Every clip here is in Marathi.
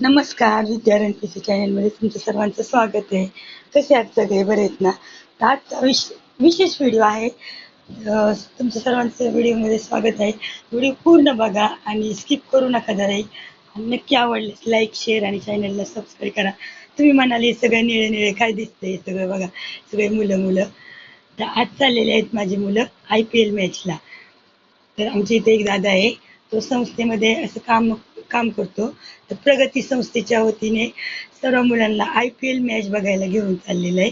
नमस्कार विद्यारण पी सी चॅनलमध्ये तुमचं सर्वांचं स्वागत आहे. कसे आहात सगळे? बरे आहेत ना? तर आजचा विश विशेष व्हिडिओ आहे. तुमच्या सर्वांचं व्हिडिओमध्ये स्वागत आहे. व्हिडिओ पूर्ण बघा आणि स्किप करू नका जराई आणि नक्की आवडलेस लाईक शेअर आणि चॅनलला सबस्क्राईब करा. तुम्ही म्हणाले सगळे निळे निळे काय दिसतंय सगळं बघा. सगळे मुलं मुलं. तर आज चाललेले आहेत माझी मुलं आय पी एल मॅचला तर आमच्या इथे एक दादा आहे. तो संस्थेमध्ये असं काम काम करतो. तर प्रगती संस्थेच्या वतीने सर्व मुलांना आय पी एल मॅच बघायला घेऊन चाललेलं आहे.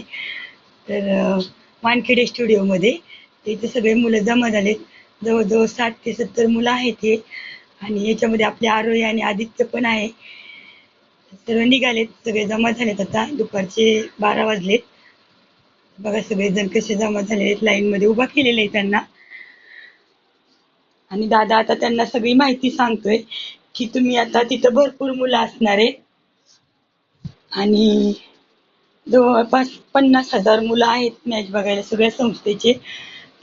तर मानखेडे वानखेडे स्टुडिओमध्ये इथे सगळे मुलं जमा झालेत. जवळजवळ साठ ते सत्तर मुलं आहेत हे. आणि याच्यामध्ये आपले आरोही आणि आदित्य पण आहे. सर्व निघालेत. सगळे जमा झालेत आता. दुपारचे बारा वाजलेत. बघा सगळेजण कसे जमा झाले आहेत लाईनमध्ये उभा केलेले आहे त्यांना. आणि दादा आता त्यांना सगळी माहिती सांगतोय. की तुम्ही आता तिथं भरपूर मुलं असणार आहे आणि जवळपास पन्नास हजार मुलं आहेत मॅच बघायला सगळ्या संस्थेचे.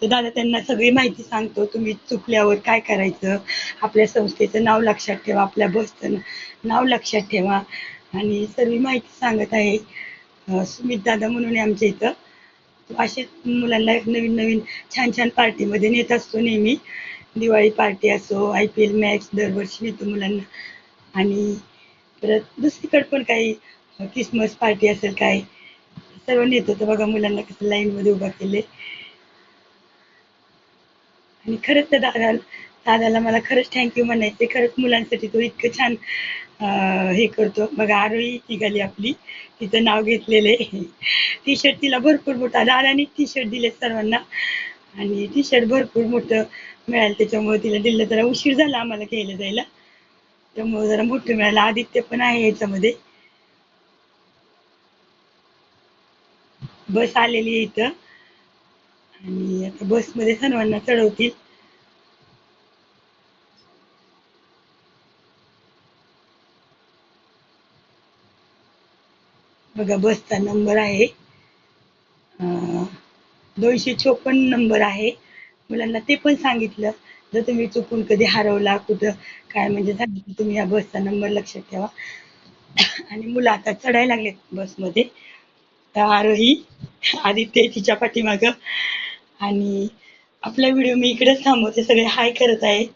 तर दादा त्यांना सगळी माहिती सांगतो तुम्ही चुकल्यावर काय करायचं? आपल्या संस्थेचं नाव लक्षात ठेवा आपल्या बसचं नाव लक्षात ठेवा. आणि सर्व माहिती सांगत आहे. सुमित दादा म्हणून आहे आमच्या इथं. तो असेच मुलांना नवीन नवीन छान छान पार्टीमध्ये नेत असतो नेहमी. दिवाळी पार्टी असो आय पी एल मॅच दरवर्षी नेतो मुलांना. आणि परत दुसरीकडे पण काही क्रिसमस पार्टी असेल काय सर्व नेतो. तर बघा मुलांना कसं लाईनमध्ये उभा केले आणि खरंच त्या दादा दादाला मला खरंच थँक्यू म्हणायचे खरंच मुलांसाठी तो इतकं छान हे करतो. बघा आरोही निघाली आपली. तिचं नाव घेतलेले टी शर्ट तिला भरपूर मोठा. दादाने टी शर्ट दिले सर्वांना. आणि टी शर्ट भरपूर मोठं मिळालं. त्याच्यामुळे तिला दिलं. जरा उशीर झाला आम्हाला घ्यायला जायला. त्यामुळे जरा मोठं मिळालं. आदित्य पण आहे याच्यामध्ये. बस आलेली आहे इथं. आणि आता बसमध्ये सर्वांना चढवतील. बघा बसचा नंबर आहे. दोनशे चोपन्न नंबर आहे. मुलांना ते पण सांगितलं. जर तुम्ही चुकून कधी हरवला कुठं काय म्हणजे झालं तुम्ही या बसचा नंबर लक्षात ठेवा. आणि मुलं आता चढायला लागलेत बसमध्ये. तर आरोही आदित्य तिच्या पाठीमागं. आणि आपला व्हिडिओ मी इकडेच थांबवते. सगळे हाय करत आहेत.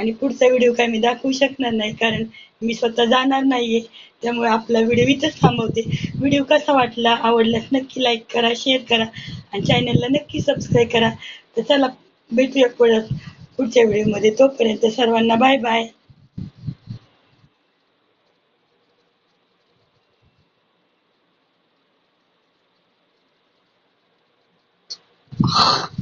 आणि पुढचा व्हिडिओ काय मी दाखवू शकणार नाही कारण मी स्वतः जाणार नाहीये. त्यामुळे आपला व्हिडिओ इथंच थांबवते. व्हिडिओ कसा वाटला आवडल्यास नक्की लाईक करा शेअर करा आणि चॅनलला नक्की सबस्क्राईब करा. तर चला भेटूया परत पुढच्या व्हिडिओमध्ये तोपर्यंत सर्वांना बाय बाय